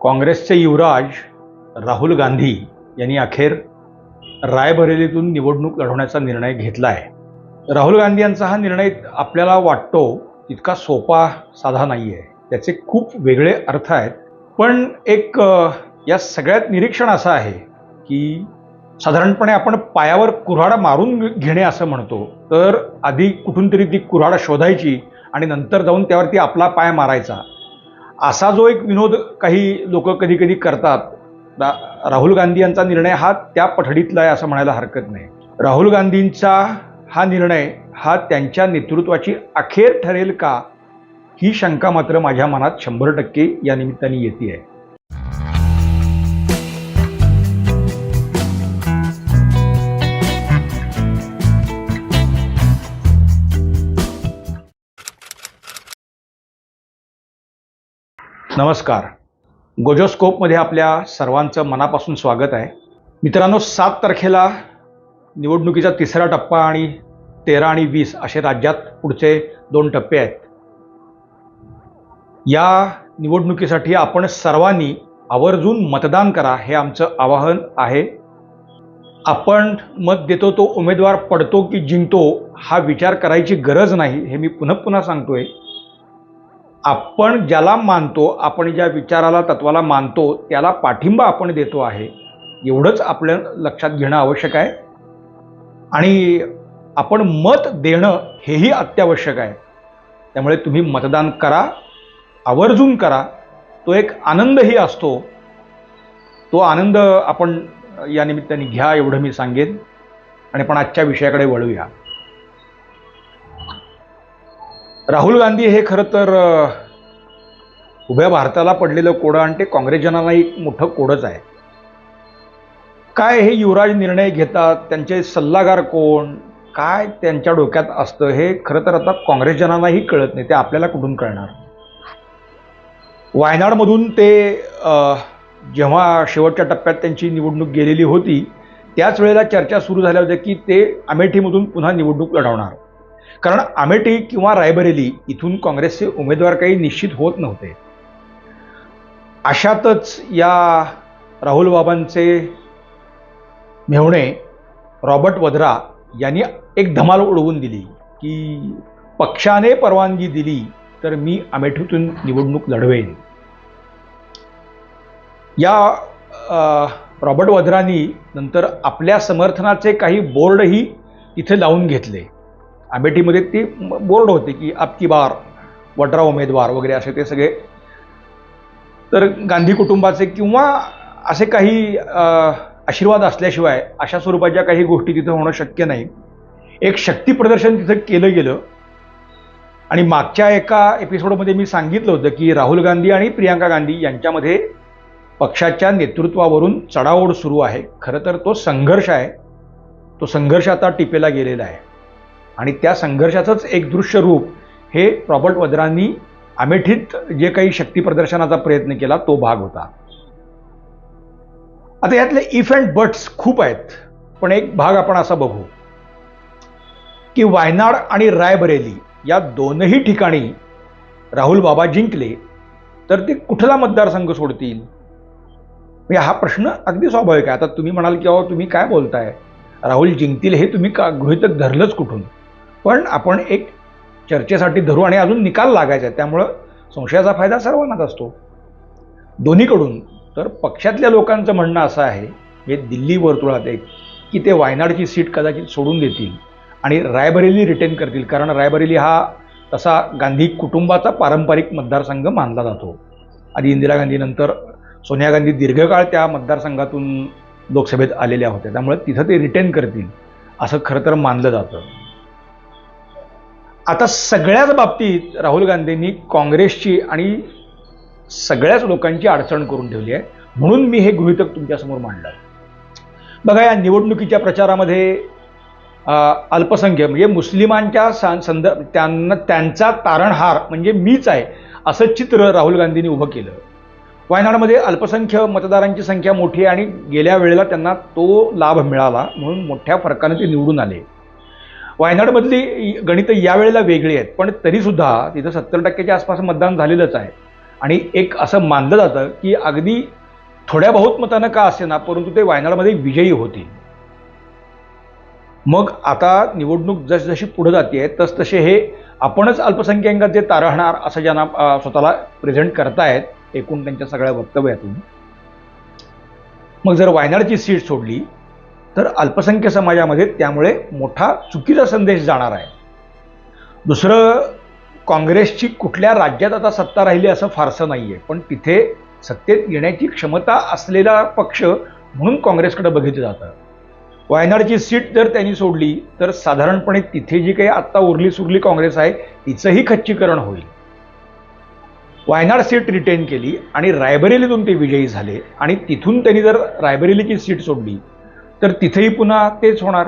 काँग्रेसचे युवराज राहुल गांधी यांनी अखेर रायबरेलीतून निवडणूक लढवण्याचा निर्णय घेतला आहे राहुल गांधी यांचा हा निर्णय आपल्याला वाटतो इतका सोपा साधा नाही आहे त्याचे खूप वेगळे अर्थ आहेत. पण एक या सगळ्यात निरीक्षण असं आहे की साधारणपणे आपण पायावर कुऱ्हाड मारून घेणे असं म्हणतो तर आधी कुठून तरी ती कुऱ्हाड शोधायची आणि नंतर जाऊन त्यावरती आपला पाय मारायचा. असा जो एक विनोद काही लोक कधी कधी करतात राहुल गांधी यांचा निर्णय हा त्या पठडीतला आहे असं म्हणायला हरकत नाही. राहुल गांधींचा हा निर्णय हा त्यांच्या नेतृत्वाची अखेर ठरेल का ही शंका मात्र माझ्या मनात शंभर टक्के या निमित्ताने येते आहे. नमस्कार. गोजोस्कोपमध्ये आपल्या सर्वांचं मनापासून स्वागत आहे. मित्रांनो सात तारखेला निवडणुकीचा तिसरा टप्पा आणि तेरा आणि वीस असे राज्यात पुढचे दोन टप्पे आहेत. या निवडणुकीसाठी आपण सर्वांनी आवर्जून मतदान करा हे आमचं आवाहन आहे. आपण मत देतो तो उमेदवार पडतो की जिंकतो हा विचार करायची गरज नाही हे मी पुन्हा पुन्हा सांगतोय. आपण ज्याला मानतो आपण ज्या विचाराला तत्वाला मानतो त्याला पाठिंबा आपण देतो आहे. एवढंच आपल्या लक्षात घेणं आवश्यक आहे. आणि आपण मत देणं हेही अत्यावश्यक आहे. त्यामुळे तुम्ही मतदान करा आवर्जून करा. तो एक आनंदही असतो. तो आनंद आपण या निमित्ताने घ्या एवढं मी सांगेन. आणि पण आजच्या विषयाकडे वळूया. राहुल गांधी हे खरं तर उभ्या भारताला पडलेलं कोडं आणि ते काँग्रेसजनांना एक मोठं कोडच आहे. काय हे युवराज निर्णय घेतात त्यांचे सल्लागार कोण काय त्यांच्या डोक्यात असतं हे खरं तर आता काँग्रेसजनांनाही कळत नाही ते आपल्याला कुठून कळणार? वायनाडमधून ते जेव्हा शेवटच्या टप्प्यात त्यांची निवडणूक गेलेली होती त्याच वेळेला चर्चा सुरू झाल्या होत्या की ते अमेठीमधून पुन्हा निवडणूक लढवणार. कारण अमेठी किंवा रायबरेली इथून काँग्रेसचे उमेदवार काही निश्चित होत नव्हते. अशातच या राहुल बाबांचे मेहुणे रॉबर्ट वध्रा यांनी एक धमाल उडवून दिली की पक्षाने परवानगी दिली तर मी अमेठीतून निवडणूक लढवेन. या रॉबर्ट वध्रांनी नंतर आपल्या समर्थनाचे काही बोर्डही इथे लावून घेतले. अमेठीमध्ये ती बोर्ड होते की आपकी बार वड्रा उमेदवार वगैरे असे ते सगळे. तर गांधी कुटुंबाचे किंवा असे काही आशीर्वाद असल्याशिवाय अशा स्वरूपाच्या काही गोष्टी तिथं होणं शक्य नाही. एक शक्ती प्रदर्शन तिथं केलं गेलं. आणि मागच्या एका एपिसोडमध्ये मी सांगितलं होतं की राहुल गांधी आणि प्रियांका गांधी यांच्यामध्ये पक्षाच्या नेतृत्वावरून चढाओढ सुरू आहे. खरं तर तो संघर्ष आहे. तो संघर्ष आता टिपेला गेलेला आहे. आणि त्या संघर्षाचंच एक दृश्य रूप हे रॉबर्ट वद्रांनी अमेठीत जे काही शक्ती प्रदर्शनाचा प्रयत्न केला तो भाग होता. आता यातले इफ अँड बट्स खूप आहेत पण एक भाग आपण असा बघू की वायनाड आणि रायबरेली या दोनही ठिकाणी राहुल बाबा जिंकले तर ते कुठला मतदारसंघ सोडतील? म्हणजे हा प्रश्न अगदी स्वाभाविक आहे. आता तुम्ही म्हणाल की अहो तुम्ही काय बोलताय? राहुल जिंकतील हे तुम्ही का गृहितक धरलंच कुठून? पण आपण एक चर्चेसाठी धरू आणि अजून निकाल लागायचा आहे. त्यामुळं संशयाचा फायदा सर्वांनाच असतो. दोन्हीकडून तर पक्षातल्या लोकांचं म्हणणं असं आहे हे दिल्ली वर्तुळात एक की ते वायनाडची सीट कदाचित सोडून देतील आणि रायबरेली रिटेन करतील. कारण रायबरेली हा तसा गांधी कुटुंबाचा पारंपरिक मतदारसंघ मानला जातो. आधी इंदिरा गांधीनंतर सोनिया गांधी दीर्घकाळ त्या मतदारसंघातून लोकसभेत आलेल्या होत्या. त्यामुळे तिथं ते रिटेन करतील असं खरं तर मानलं जातं. आता सगळ्याच बाबतीत राहुल गांधींनी काँग्रेसची आणि सगळ्याच लोकांची अडचण करून ठेवली आहे. म्हणून मी हे गृहितक तुमच्यासमोर मांडलं. बघा या निवडणुकीच्या प्रचारामध्ये अल्पसंख्य म्हणजे मुस्लिमांच्या सा- संद त्यांना त्यांचा तारणहार म्हणजे मीच आहे असं चित्र राहुल गांधींनी उभं केलं. वायनाडमध्ये अल्पसंख्य मतदारांची संख्या मोठी आहे आणि गेल्या वेळेला त्यांना तो लाभ मिळाला म्हणून मोठ्या फरकाने ते निवडून आले. वायनाडमधली गणितं यावेळेला वेगळी आहेत पण तरीसुद्धा तिथं सत्तर टक्क्याच्या आसपास मतदान झालेलंच आहे. आणि एक असं मानलं जातं की अगदी थोड्या बहुत मतानं का असेना परंतु ते वायनाडमध्ये विजयी होतील मग आता निवडणूक जसजशी पुढे जाते तसतसे हे आपणच अल्पसंख्याकात जे तारहणार असं ज्यांना स्वतःला प्रेझेंट करतायत एकूण त्यांच्या सगळ्या वक्तव्यातून. मग जर वायनाडची सीट सोडली तर अल्पसंख्य समाजामध्ये त्यामुळे मोठा चुकीचा संदेश जाणार आहे. दुसरं काँग्रेसची कुठल्या राज्यात आता सत्ता राहिली असं फारसं नाही आहे पण तिथे सत्तेत येण्याची क्षमता असलेला पक्ष म्हणून काँग्रेसकडे बघितलं जातं. वायनाडची सीट जर त्यांनी सोडली तर साधारणपणे तिथे जी काही आत्ता उरली सुरली काँग्रेस आहे तिचंही खच्चीकरण होईल. वायनाड सीट रिटेन केली आणि रायबरेलीतून ते विजयी झाले आणि तिथून त्यांनी जर रायबरेलीची सीट सोडली तर तिथेही पुन्हा तेच होणार.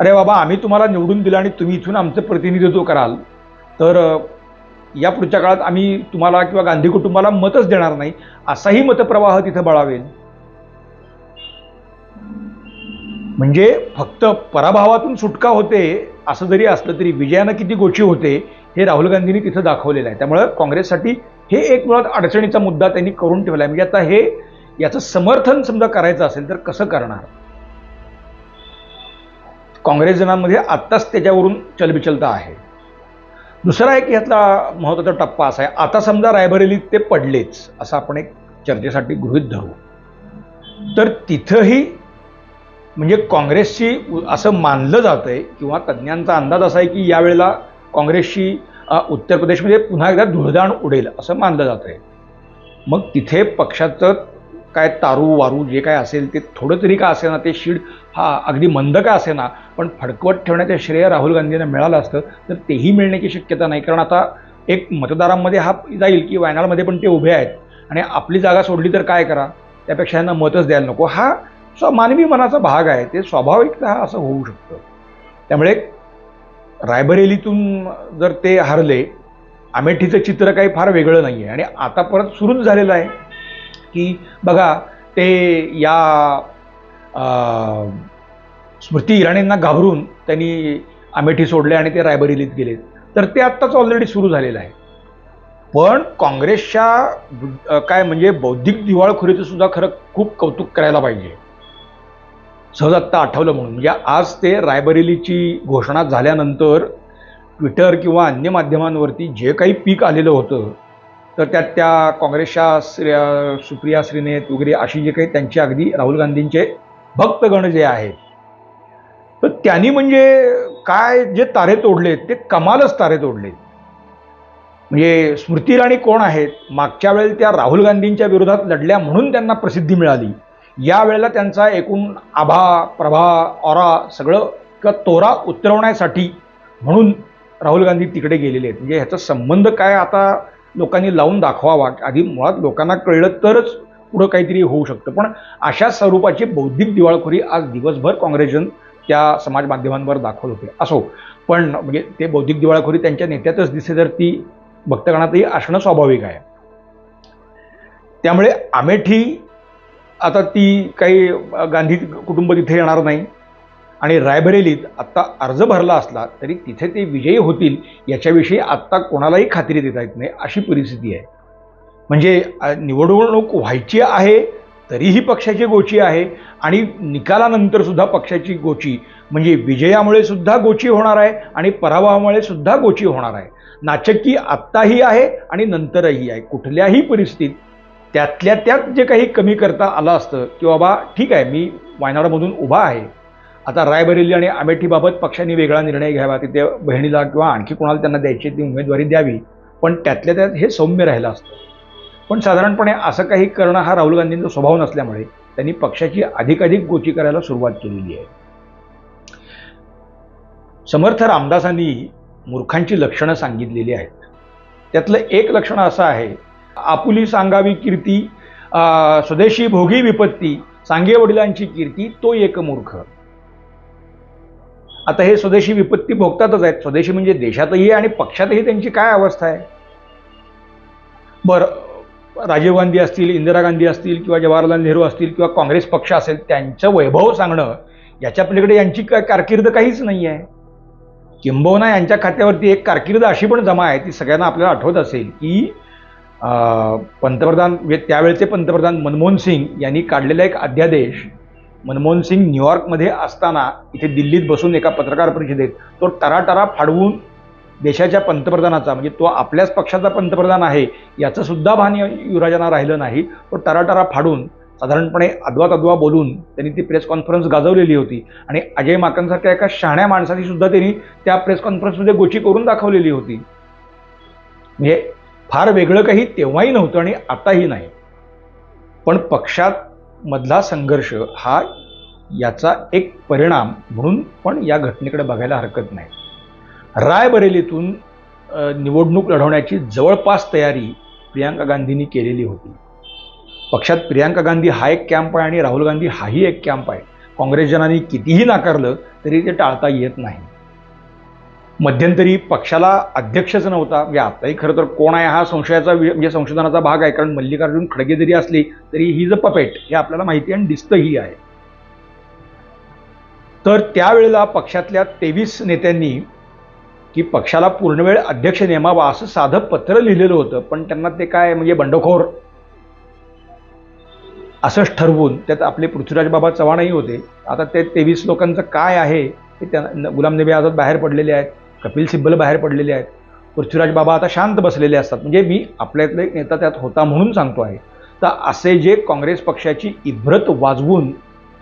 अरे बाबा आम्ही तुम्हाला निवडून दिलं आणि तुम्ही इथून आमचं प्रतिनिधित्व कराल. तर या पुढच्या काळात आम्ही तुम्हाला किंवा गांधी कुटुंबाला मतच देणार नाही असाही मतप्रवाह तिथं बळावेल. म्हणजे फक्त पराभवातून सुटका होते असं जरी असलं तरी विजयानं किती गोची होते हे राहुल गांधींनी तिथं दाखवलेलं आहे. त्यामुळं काँग्रेससाठी हे एक मुळात अडचणीचा मुद्दा त्यांनी करून ठेवला आहे म्हणजे आता हे याचं समर्थन समजा करायचं असेल तर कसं करणार? काँग्रेसजनांमध्ये आत्ताच त्याच्यावरून चलबिचलता आहे. दुसरा एक यातला महत्त्वाचा टप्पा असा आहे आता समजा रायबरेलीत ते पडलेच असं आपण एक चर्चेसाठी गृहित धरू. तर तिथंही म्हणजे काँग्रेसची असं मानलं जातंय किंवा तज्ज्ञांचा अंदाज असा आहे की यावेळेला काँग्रेसची उत्तर प्रदेशमध्ये पुन्हा एकदा धुळदाण उडेल असं मानलं जातं आहे मग तिथे पक्षाचं काय तारू वारू जे काय असेल ते थोडं तरी का असेना ते शीड हा अगदी मंद का असेना पण फडकवत ठेवण्याचं श्रेय राहुल गांधींना मिळालं असतं तर तेही मिळण्याची शक्यता नाही. कारण आता एक मतदारांमध्ये हा जाईल की वायनाडमध्ये पण ते उभे आहेत. आणि आपली जागा सोडली तर काय करा? त्यापेक्षा यांना मतच द्यायला नको. हा स्व मानवी मनाचा भाग आहे. ते स्वाभाविकतः असं होऊ शकतं. त्यामुळे रायबरेलीतून जर ते हरले अमेठीचं चित्र काही फार वेगळं नाही आहे आणि आता परत सुरूच झालेलं आहे. की बघा ते या स्मृती इराणींना घाबरून त्यांनी अमेठी सोडले आणि ते रायबरेलीत गेले. तर ते आत्ताच ऑलरेडी सुरू झालेलं आहे. पण काँग्रेसच्या काय म्हणजे बौद्धिक दिवाळखोरीचं सुद्धा खरं खूप कौतुक करायला पाहिजे. सहज आत्ता आठवलं म्हणून. म्हणजे आज ते रायबरेलीची घोषणा झाल्यानंतर ट्विटर किंवा अन्य माध्यमांवरती जे काही पीक आलेलं होतं तर त्यात त्या काँग्रेसच्या श्री सुप्रिया श्रीनेत वगैरे अशी जे काही त्यांचे अगदी राहुल गांधींचे भक्तगण जे आहेत तर त्यांनी म्हणजे काय जे तारे तोडलेत ते कमालच तारे तोडले म्हणजे स्मृती इराणी कोण आहेत? मागच्या वेळेला त्या राहुल गांधींच्या विरोधात लढल्या म्हणून त्यांना प्रसिद्धी मिळाली. या वेळेला त्यांचा एकूण आभा प्रभा ऑरा सगळं किंवा तोरा उतरवण्यासाठी म्हणून राहुल गांधी तिकडे गेलेले आहेत. म्हणजे ह्याचा संबंध काय आता लोकांनी लावून दाखवावा. आधी मुळात लोकांना कळलं तरच पुढं काहीतरी होऊ शकतं. पण अशा स्वरूपाची बौद्धिक दिवाळखोरी आज दिवसभर काँग्रेसजन त्या समाज माध्यमांवर दाखवत होते. असो पण म्हणजे ते बौद्धिक दिवाळखोरी त्यांच्या नेत्यातच दिसते तर ती भक्तगणातही असणं स्वाभाविक आहे. त्यामुळे आमेठी आता ती काही गांधी कुटुंब तिथे येणार नाही. आणि रायबरेलीत आत्ता अर्ज भरला असला तरी तिथे ते विजयी होतील याच्याविषयी आत्ता कोणालाही खात्री देता येत नाही अशी परिस्थिती आहे. म्हणजे निवडणूक व्हायची आहे तरीही पक्षाची गोची आहे आणि निकालानंतर सुद्धा पक्षाची गोची म्हणजे विजयामुळे सुद्धा गोची होणार आहे आणि पराभवामुळे सुद्धा गोची होणार आहे. नाचक्की आत्ताही आहे आणि नंतरही आहे. कुठल्याही परिस्थितीत त्यातल्या त्यात जे काही कमी करता आलं असतं की बाबा ठीक आहे मी वायनाडमधून उभा आहे. आता रायबरेली आणि अमेठीबाबत पक्षांनी वेगळा निर्णय घ्यावा तिथे बहिणीला किंवा आणखी कोणाला त्यांना द्यायची ती उमेदवारी द्यावी पण त्यातल्या त्यात हे सौम्य राहिलं असतं. पण साधारणपणे असं काही करणं हा राहुल गांधींचा स्वभाव नसल्यामुळे त्यांनी पक्षाची अधिकाधिक गोची करायला सुरुवात केलेली आहे. समर्थ रामदासांनी मूर्खांची लक्षणं सांगितलेली आहेत. त्यातलं एक लक्षण असं आहे आपुली सांगावी कीर्ती अं, स्वदेशी भोगी विपत्ती सांगे वडिलांची कीर्ती तो एक मूर्ख. आता हे स्वदेशी विपत्ती भोगतातच आहेत. स्वदेशी म्हणजे देशातही आणि पक्षातही त्यांची काय अवस्था आहे? बरं राजीव गांधी असतील इंदिरा गांधी असतील किंवा जवाहरलाल नेहरू असतील किंवा काँग्रेस पक्ष असेल त्यांचं वैभव सांगणं याच्या पलीकडे यांची काय कारकीर्द काहीच नाही आहे. किंबहुना यांच्या खात्यावरती एक कारकीर्द अशी पण जमा आहे ती सगळ्यांना आपल्याला आठवत असेल की पंतप्रधान वे- त्यावेळचे पंतप्रधान मनमोहन सिंग यांनी काढलेला एक अध्यादेश मनमोहन सिंग न्यूयॉर्कमध्ये असताना इथे दिल्लीत बसून एका पत्रकार परिषदेत तो टराटरा फाडवून देशाच्या पंतप्रधानाचा म्हणजे तो आपल्याच पक्षाचा पंतप्रधान आहे याचं सुद्धा भान युवराजांना राहिलं नाही. तो टराटरा फाडून साधारणपणे अद्वा तद्वा बोलून त्यांनी ती प्रेस कॉन्फरन्स गाजवलेली होती. आणि अजय माकनसारख्या एका शहाण्या माणसाची सुद्धा त्यांनी त्या प्रेस कॉन्फरन्समध्ये गोची करून दाखवलेली होती. म्हणजे फार वेगळं काही तेव्हाही नव्हतं आणि आताही नाही. पण पक्षात मधला संघर्ष हा याचा एक परिणाम म्हणून पण या घटनेकडे बघायला हरकत नाही. रायबरेलीतून निवडणूक लढवण्याची जवळपास तयारी प्रियांका गांधींनी केलेली होती. पक्षात प्रियांका गांधी हा एक कॅम्प आहे आणि राहुल गांधी हाही एक कॅम्प आहे. काँग्रेसजनांनी कितीही नाकारलं तरी ते टाळता येत नाही. मध्यंतरी पक्षाला अध्यक्षच नव्हता. म्हणजे आताही खरं तर कोण आहे हा संशयाचा म्हणजे संशोधनाचा भाग आहे. कारण मल्लिकार्जुन खडगे जरी असली तरी ही ज पपेट हे आपल्याला माहिती आणि दिसतंही आहे. तर त्यावेळेला पक्षातल्या तेवीस नेत्यांनी की पक्षाला पूर्णवेळ अध्यक्ष नेमावा असं साधं पत्र लिहिलेलं होतं. पण त्यांना ते काय म्हणजे बंडखोर असंच ठरवून त्यात आपले पृथ्वीराज बाबा चव्हाणही होते. आता ते तेवीस लोकांचं काय आहे ते त्यांना गुलाम नबी आझाद बाहेर पडलेले आहेत. कपिल सिब्बल बाहेर पडलेले आहेत. पृथ्वीराज बाबा आता शांत बसलेले असतात. म्हणजे मी आपल्यातले नेता त्यात होता म्हणून सांगतो आहे. तर असे जे काँग्रेस पक्षाची इब्रत वाजवून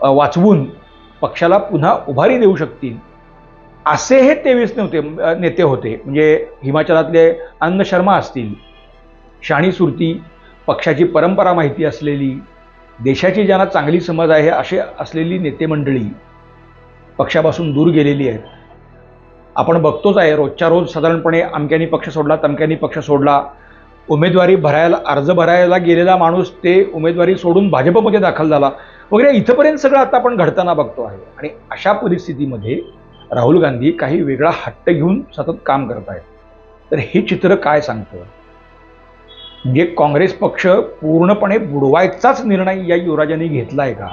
वाचवून पक्षाला पुन्हा उभारी देऊ शकतील असे हे तेवीस नव्हते नेते होते. म्हणजे हिमाचलातले आनंद शर्मा असतील शाणी सुरती पक्षाची परंपरा माहिती असलेली देशाची ज्यांना चांगली समज आहे असे असलेली नेते मंडळी पक्षापासून दूर गेलेली आहेत. आपण बघतोच आहे रोजच्या रोज साधारणपणे अमक्यानी पक्ष सोडला तमक्यानी पक्ष सोडला. उमेदवारी भरायला अर्ज भरायला गेलेला माणूस ते उमेदवारी सोडून भाजपमध्ये दाखल झाला. वगैरे इथंपर्यंत सगळं आता आपण घडताना बघतो आहे. आणि अशा परिस्थितीमध्ये राहुल गांधी काही वेगळा हट्ट घेऊन सतत काम करत आहेत. तर हे चित्र काय सांगतं? म्हणजे काँग्रेस पक्ष पूर्णपणे बुडवायचाच निर्णय या युवराजांनी घेतला आहे का?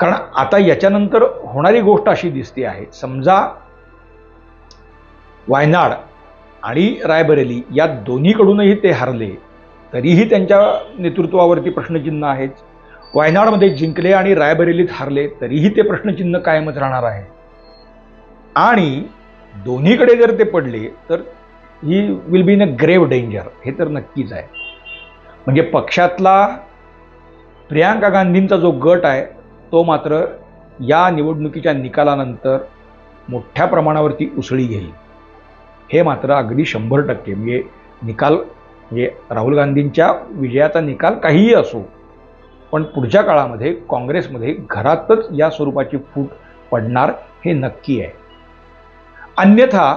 कारण आता याच्यानंतर होणारी गोष्ट अशी दिसते आहे. समजा वायनाड आणि रायबरेली या दोन्हीकडूनही ते हरले तरीही त्यांच्या नेतृत्वावरती प्रश्नचिन्ह आहेच वायनाडमध्ये जिंकले आणि रायबरेलीत हरले तरीही ते प्रश्नचिन्ह कायमच राहणार आहे. आणि दोन्हीकडे जर ते पडले तर he will be in a grave danger हे तर नक्कीच आहे. म्हणजे पक्षातला प्रियांका गांधींचा जो गट आहे तो मात्र या निवडणुकीच्या निकालानंतर मोठ्या प्रमाणावरती उसळी घेईल. हे मात्र अगदी शंभर टक्के. म्हणजे निकाल म्हणजे राहुल गांधींच्या विजयाचा निकाल काहीही असो पण पुढच्या काळामध्ये काँग्रेसमध्ये घरातच या स्वरूपाची फूट पडणार हे नक्की आहे. अन्यथा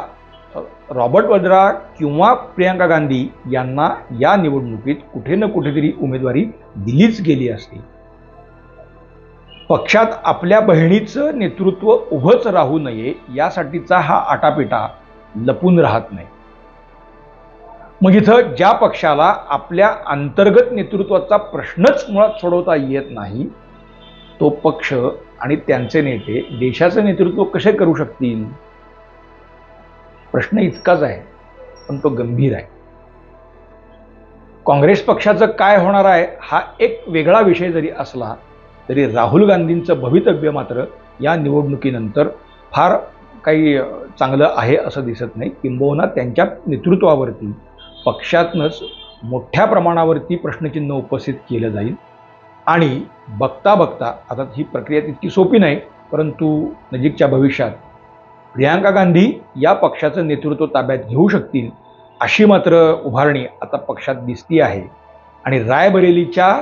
रॉबर्ट वड्रा किंवा प्रियांका गांधी यांना या निवडणुकीत कुठे ना कुठेतरी उमेदवारी दिलीच गेली असती. पक्षात आपल्या बहिणीचं नेतृत्व उभंच राहू नये यासाठीचा हा आटापिटा लपून राहत नाही. मग इथं ज्या पक्षाला आपल्या अंतर्गत नेतृत्वाचा प्रश्नच मुळात सोडवता येत नाही तो पक्ष आणि त्यांचे नेते देशाचं नेतृत्व कसे करू शकतील? प्रश्न इतकाच आहे पण तो गंभीर आहे. काँग्रेस पक्षाचं काय होणार आहे हा एक वेगळा विषय जरी असला तरी राहुल गांधींचं भवितव्य मात्र या निवडणुकीनंतर फार काही चांगलं आहे असं दिसत नाही. किंबहुना त्यांच्या नेतृत्वावरती पक्षातनंच मोठ्या प्रमाणावरती प्रश्नचिन्ह उपस्थित केलं जाईल. आणि बघता बघता आता ही प्रक्रिया तितकी सोपी नाही परंतु नजीकच्या भविष्यात प्रियांका गांधी या पक्षाचं नेतृत्व ताब्यात घेऊ शकतील अशी मात्र उभारणी आता पक्षात दिसती आहे. आणि रायबरेलीच्या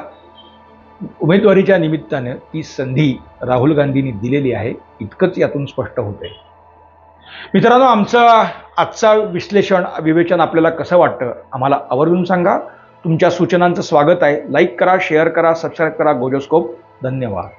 उमेदवारीच्या निमित्तानं ती संधी राहुल गांधींनी दिलेली आहे इतकंच यातून स्पष्ट होतंय. मित्रांनो आमचं आजचा विश्लेषण विवेचन आपल्याला कसं वाटतं आम्हाला आवर्जून सांगा. तुमच्या सूचनांचं स्वागत आहे. लाईक करा शेअर करा सबस्क्राईब करा गोजोस्कोप धन्यवाद.